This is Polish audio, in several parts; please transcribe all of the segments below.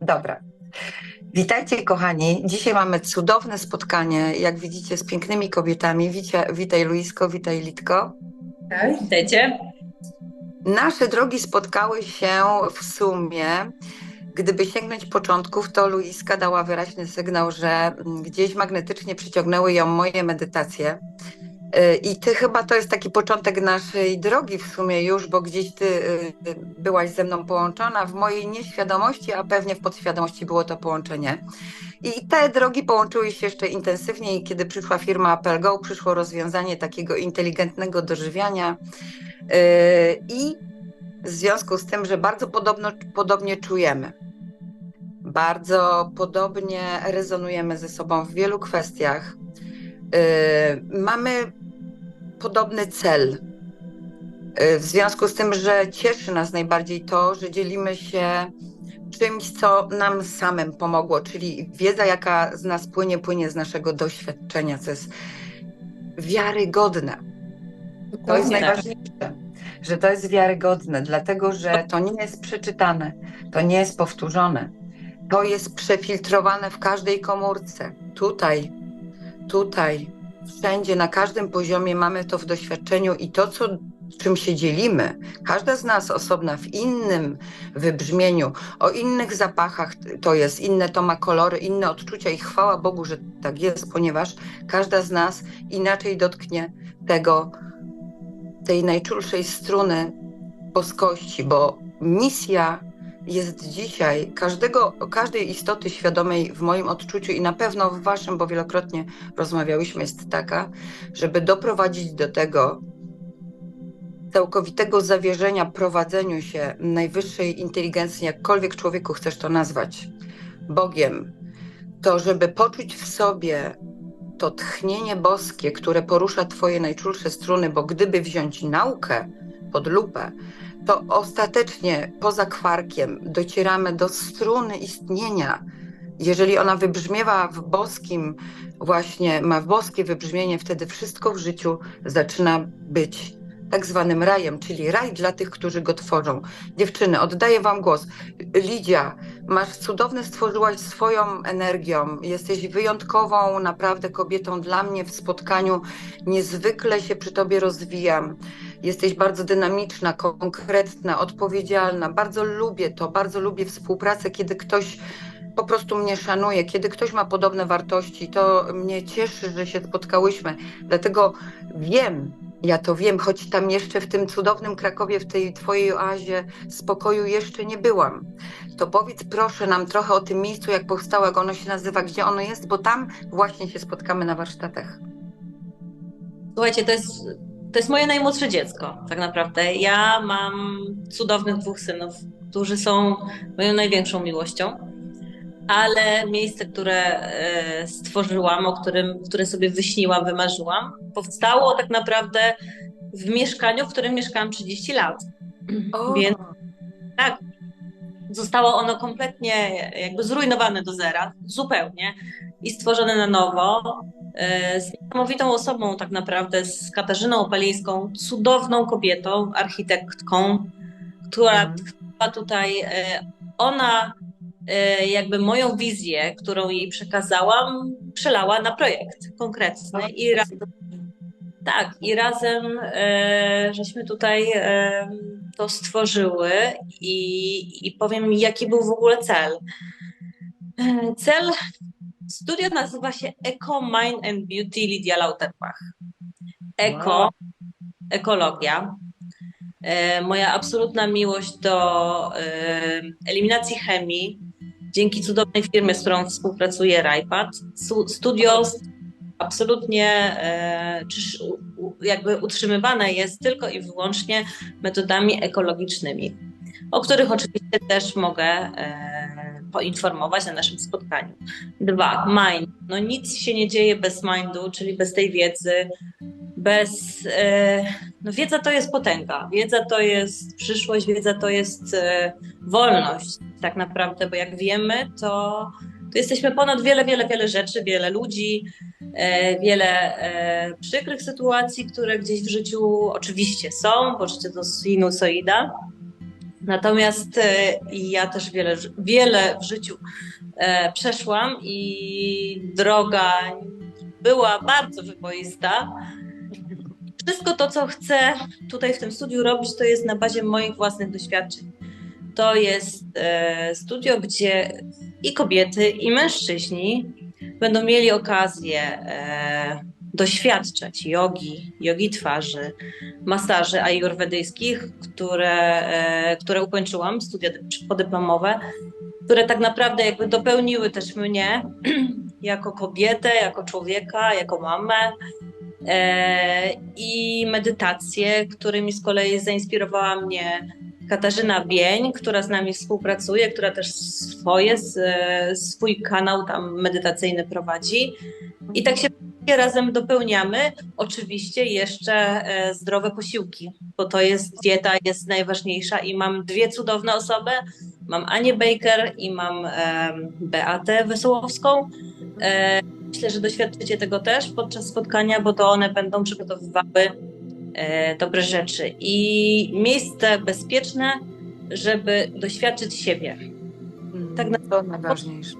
Dobra. Witajcie, kochani. Dzisiaj mamy cudowne spotkanie, jak widzicie, z pięknymi kobietami. Witaj, witaj Luisko, witaj Litko. Tak, witajcie. Nasze drogi spotkały się w sumie. Gdyby sięgnąć początków, to Luiska dała wyraźny sygnał, że gdzieś magnetycznie przyciągnęły ją moje medytacje. Y, I ty chyba to jest taki początek naszej drogi w sumie już, bo gdzieś ty y, byłaś ze mną połączona w mojej nieświadomości, a pewnie w podświadomości było to połączenie. I te drogi połączyły się jeszcze intensywniej, kiedy przyszła firma Apple przyszło rozwiązanie takiego inteligentnego dożywiania. Y, I w związku z tym, że bardzo podobno, podobnie czujemy, bardzo podobnie rezonujemy ze sobą w wielu kwestiach. Mamy podobny cel. Y, w związku z tym, że cieszy nas najbardziej to, że dzielimy się czymś, co nam samym pomogło, czyli wiedza, jaka z nas płynie, płynie z naszego doświadczenia, co jest wiarygodne. To jest najważniejsze, że to jest wiarygodne, dlatego że to nie jest przeczytane, to nie jest powtórzone, to jest przefiltrowane w każdej komórce. Tutaj, tutaj, wszędzie, na każdym poziomie mamy to w doświadczeniu i to, co, czym się dzielimy, każda z nas osobna w innym wybrzmieniu, o innych zapachach to jest, inne to ma kolory, inne odczucia i chwała Bogu, że tak jest, ponieważ każda z nas inaczej dotknie tego, tej najczulszej struny boskości, bo misja jest dzisiaj każdego, każdej istoty świadomej w moim odczuciu i na pewno w waszym, bo wielokrotnie rozmawiałyśmy, jest taka, żeby doprowadzić do tego całkowitego zawierzenia prowadzeniu się najwyższej inteligencji, jakkolwiek człowieku chcesz to nazwać, Bogiem, to żeby poczuć w sobie to tchnienie boskie, które porusza twoje najczulsze struny, bo gdyby wziąć naukę pod lupę, to ostatecznie poza kwarkiem docieramy do struny istnienia. Jeżeli ona wybrzmiewa w boskim, właśnie ma boskie wybrzmienie, wtedy wszystko w życiu zaczyna być tak zwanym rajem, czyli raj dla tych, którzy go tworzą. Dziewczyny, oddaję Wam głos. Lidia, masz cudowne, stworzyłaś swoją energią. Jesteś wyjątkową, naprawdę kobietą dla mnie w spotkaniu. Niezwykle się przy Tobie rozwijam. Jesteś bardzo dynamiczna, konkretna, odpowiedzialna. Bardzo lubię to, bardzo lubię współpracę, kiedy ktoś po prostu mnie szanuje, kiedy ktoś ma podobne wartości. To mnie cieszy, że się spotkałyśmy. Dlatego wiem, ja to wiem, choć tam jeszcze w tym cudownym Krakowie, w tej Twojej oazie spokoju jeszcze nie byłam. To powiedz proszę nam trochę o tym miejscu, jak powstało, jak ono się nazywa, gdzie ono jest, bo tam właśnie się spotkamy na warsztatach. Słuchajcie, to jest to jest moje najmłodsze dziecko, tak naprawdę. Ja mam cudownych dwóch synów, którzy są moją największą miłością, ale miejsce, które e, stworzyłam, o którym, które sobie wyśniłam, wymarzyłam, powstało tak naprawdę w mieszkaniu, w którym mieszkałam 30 lat. O. Więc tak, zostało ono kompletnie jakby zrujnowane do zera, zupełnie i stworzone na nowo. E, z niesamowitą osobą, tak naprawdę, z Katarzyną Opalińską, cudowną kobietą, architektką, która, mhm. tutaj, e, ona e, jakby moją wizję, którą jej przekazałam, przelała na projekt konkretny i razem, tak, i razem żeśmy tutaj to stworzyły i, i powiem, jaki był w ogóle cel. Cel Studio nazywa się Eco Mind and Beauty Lidia Lauterbach. Eko, wow. ekologia. E, moja absolutna miłość do e, eliminacji chemii. Dzięki cudownej firmie, z którą współpracuję, Rajpad. Studio absolutnie e, jakby utrzymywane jest tylko i wyłącznie metodami ekologicznymi, o których oczywiście też mogę poinformować na naszym spotkaniu. Dwa, mind. No nic się nie dzieje bez mindu, czyli bez tej wiedzy, bez. E, no wiedza to jest potęga, wiedza to jest przyszłość, wiedza to jest e, wolność, tak naprawdę, bo jak wiemy, to, to jesteśmy ponad wiele, wiele, wiele rzeczy, wiele ludzi, e, wiele przykrych sytuacji, które gdzieś w życiu oczywiście są, bo życie to sinusoida Natomiast e, ja też wiele, wiele w życiu e, przeszłam i droga była bardzo wyboista. Wszystko to, co chcę tutaj w tym studiu robić, to jest na bazie moich własnych doświadczeń. To jest e, studio, gdzie i kobiety, i mężczyźni będą mieli okazję doświadczać jogi, jogi twarzy, masaży ajurwedyjskich, które, e, które ukończyłam, studia dy- podyplomowe, które tak naprawdę jakby dopełniły też mnie jako kobietę, jako człowieka, jako mamę. E, I medytacje, którymi z kolei zainspirowała mnie Katarzyna Bień, która z nami współpracuje, która też swoje, s- swój kanał tam medytacyjny prowadzi. I tak się razem dopełniamy. Oczywiście jeszcze e, zdrowe posiłki, bo to jest dieta jest najważniejsza i mam dwie cudowne osoby. Mam Anię Baker i mam Beatę Wesołowską. E, Myślę, że doświadczycie tego też podczas spotkania, bo to one będą przygotowywały e, dobre rzeczy i miejsce bezpieczne, żeby doświadczyć siebie Tak na- to najważniejsze.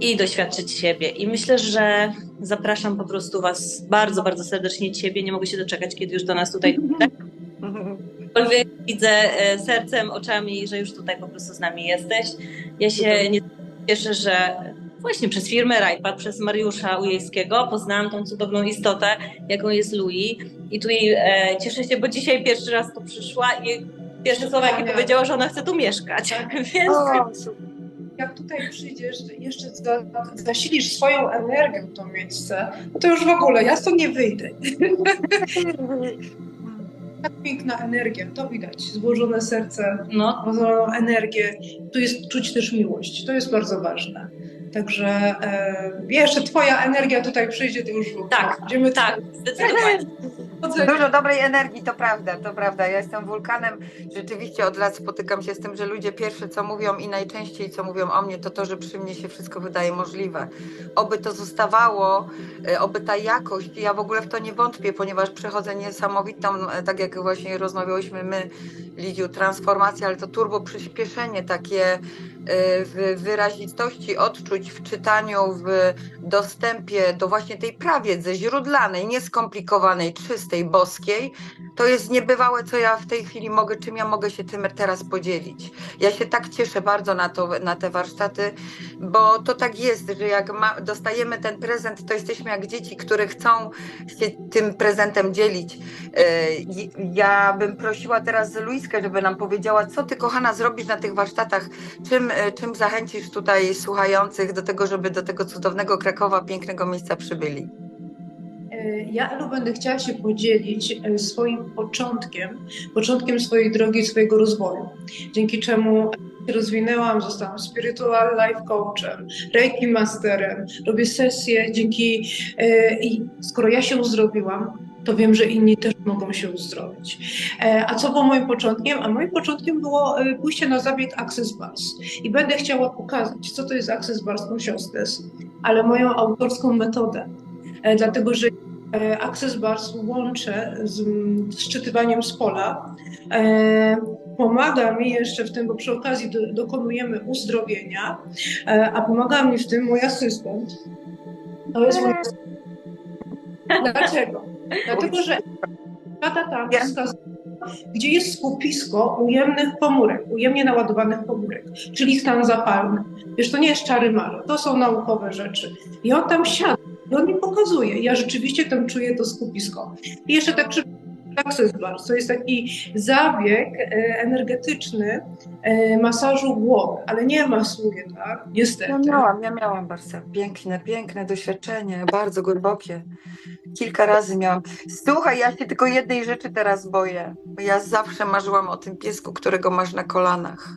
I doświadczyć siebie. I myślę, że zapraszam po prostu Was bardzo, bardzo serdecznie Ciebie. Nie mogę się doczekać, kiedy już do nas tutaj Aczkolwiek widzę e, sercem, oczami, że już tutaj po prostu z nami jesteś. Ja się nie cieszę, że właśnie przez firmę Rajpad, przez Mariusza Ujejskiego poznałam tą cudowną istotę, jaką jest Louis. I tu jej e, cieszę się, bo dzisiaj pierwszy raz tu przyszła i pierwsze słowa, jakie powiedziała, że ona chce tu mieszkać. Więc O, jak tutaj przyjdziesz, jeszcze za, zasilisz swoją energią to miejsce, no to już w ogóle, ja stąd nie wyjdę. Tak piękna energia, to widać, złożone serce, no, złożoną energię, tu jest czuć też miłość, to jest bardzo ważne. Także e, jeszcze twoja energia tutaj przyjdzie, to już w ogóle. Tak, Będziemy tak, zdecydowanie. Dużo dobrej energii, to prawda, to prawda. Ja jestem wulkanem. Rzeczywiście od lat spotykam się z tym, że ludzie pierwsze co mówią i najczęściej co mówią o mnie, to to, że przy mnie się wszystko wydaje możliwe. Oby to zostawało, e, oby ta jakość, ja w ogóle w to nie wątpię, ponieważ przechodzę niesamowitą, e, tak jak właśnie rozmawiałyśmy my, Lidziu, transformację, ale to turbo przyspieszenie takie w wyrazitości odczuć w czytaniu, w dostępie do właśnie tej prawiedzy źródlanej, nieskomplikowanej, czystej, boskiej, to jest niebywałe, co ja w tej chwili mogę, czym ja mogę się tym teraz podzielić. Ja się tak cieszę bardzo na, to, na te warsztaty, bo to tak jest, że jak ma, dostajemy ten prezent, to jesteśmy jak dzieci, które chcą się tym prezentem dzielić. I- Ja bym prosiła teraz Luiskę, żeby nam powiedziała, co ty, kochana, zrobisz na tych warsztatach, czym, e, czym zachęcisz tutaj słuchających do tego, żeby do tego cudownego Krakowa, pięknego miejsca przybyli. E, Ja, Elu, będę chciała się podzielić e, swoim początkiem, początkiem swojej drogi, swojego rozwoju, dzięki czemu rozwinęłam, zostałam spiritual life coachem, reiki masterem, robię sesje dzięki e, i skoro ja się uzdrowiłam, to wiem, że inni też mogą się uzdrowić. E, A co było moim początkiem? A moim początkiem było pójście na zabieg Access Bars. I będę chciała pokazać, co to jest Access Bars Consciousness, ale moją autorską metodę. E, Dlatego, że Access Bars łączę z mm, szczytywaniem z pola. E, Pomaga mi jeszcze w tym, bo przy okazji do, dokonujemy uzdrowienia, e, a pomaga mi w tym mój asystent. To jest mój Dlaczego? Dlatego, że lata tam wskazuje, gdzie jest skupisko ujemnych komórek, ujemnie naładowanych komórek, czyli stan zapalny. Wiesz, to nie jest czary mary, to są naukowe rzeczy. I on tam siada, on mi pokazuje. Ja rzeczywiście tam czuję to skupisko. I jeszcze tak szybko, Access Bar, to jest taki zabieg e, energetyczny e, masażu głowy, ale nie masuje, tak? Niestety. Ja miałam, ja miałam bardzo piękne, piękne doświadczenie, bardzo głębokie. Kilka razy miałam. Słuchaj, ja się tylko jednej rzeczy teraz boję. Bo ja zawsze marzyłam o tym piesku, którego masz na kolanach.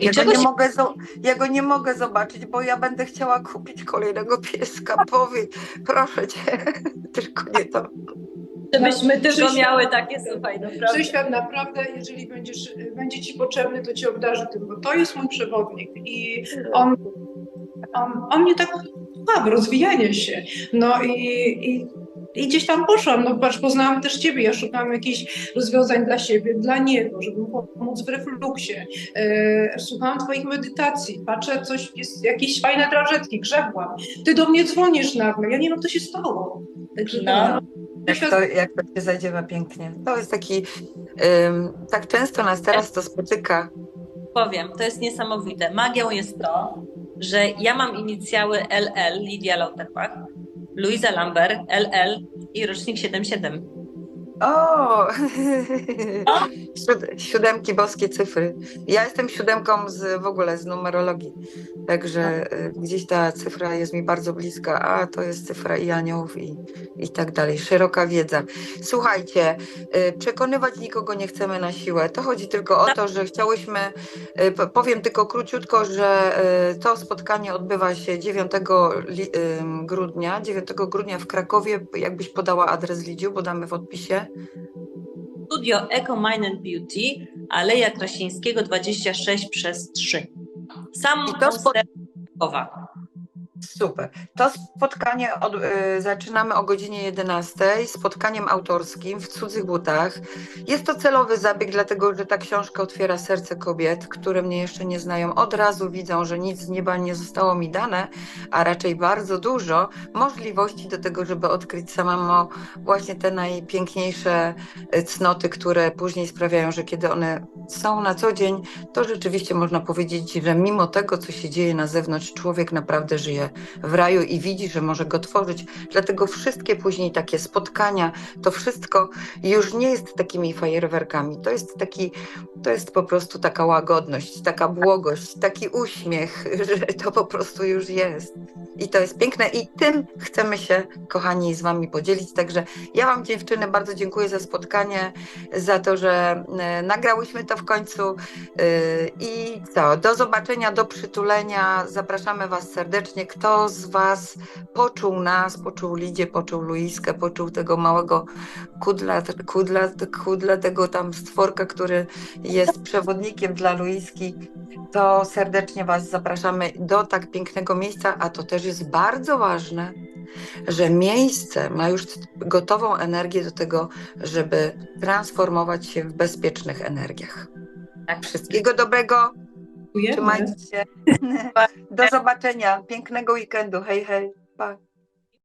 Ja go, nie się mogę zo- ja go nie mogę zobaczyć, bo ja będę chciała kupić kolejnego pieska. Powiedz, proszę cię, tylko nie to. Żebyśmy tylko Przyświat- miały takie, słuchaj, naprawdę. Przyświat naprawdę, jeżeli będziesz, będzie Ci potrzebny, to Ci obdarzy tym, bo to jest mój przewodnik i on, on, on mnie tak pcha w rozwijanie się. No i, i I gdzieś tam poszłam, no patrz, poznałam też Ciebie, ja szukałam jakichś rozwiązań dla siebie, dla niego, żeby mu pomóc w refluksie. E, słuchałam Twoich medytacji, patrzę, coś jest, jakieś fajne drażetki, grzebłam. Ty do mnie dzwonisz nagle, ja nie wiem, co się stało. Także No. Jak to, jak to się zadziewa pięknie. To jest taki, ym, tak często nas teraz to spotyka. Powiem, to jest niesamowite. Magią jest to, że ja mam inicjały LL, Lidia Lauterbach, Luisa Lambert, LL i rocznik 77. O! Siód- Siódemki boskie cyfry. Ja jestem siódemką z w ogóle z numerologii. Także y, gdzieś ta cyfra jest mi bardzo bliska, a to jest cyfra i aniołów i, i tak dalej. Szeroka wiedza. Słuchajcie, y, przekonywać nikogo nie chcemy na siłę. To chodzi tylko o to, że chciałyśmy, p- powiem tylko króciutko, że to spotkanie odbywa się 9 li- ym, grudnia. 9 grudnia w Krakowie. Jakbyś podała adres Lidziu, bo damy w odpisie. Studio Eco Mind and Beauty, Aleja Krasińskiego 26 przez 3. Sam to Krakowa. Super. To spotkanie od, y, zaczynamy o godzinie 11 spotkaniem autorskim w cudzych butach. Jest to celowy zabieg, dlatego że ta książka otwiera serce kobiet, które mnie jeszcze nie znają. Od razu widzą, że nic z nieba nie zostało mi dane, a raczej bardzo dużo możliwości do tego, żeby odkryć samemu właśnie te najpiękniejsze y, cnoty, które później sprawiają, że kiedy one są na co dzień, to rzeczywiście można powiedzieć, że mimo tego, co się dzieje na zewnątrz, człowiek naprawdę żyje w raju i widzi, że może go tworzyć. Dlatego wszystkie później takie spotkania, to wszystko już nie jest takimi fajerwerkami. To jest taki, to jest po prostu taka łagodność, taka błogość, taki uśmiech, że to po prostu już jest. I to jest piękne i tym chcemy się, kochani, z Wami podzielić. Także ja Wam, dziewczyny, bardzo dziękuję za spotkanie, za to, że e, nagrałyśmy to w końcu. E, I co? Do zobaczenia, do przytulenia. Zapraszamy Was serdecznie. Kto z Was poczuł nas, poczuł Lidzie, poczuł Luiskę, poczuł tego małego kudla, kudla, kudla tego tam stworka, który jest przewodnikiem dla Luiski, to serdecznie Was zapraszamy do tak pięknego miejsca, a to też jest bardzo ważne, że miejsce ma już gotową energię do tego, żeby transformować się w bezpiecznych energiach. Tak. Wszystkiego dobrego, Dziękujemy. trzymajcie się. Do zobaczenia, pięknego weekendu. Hej, hej, pa.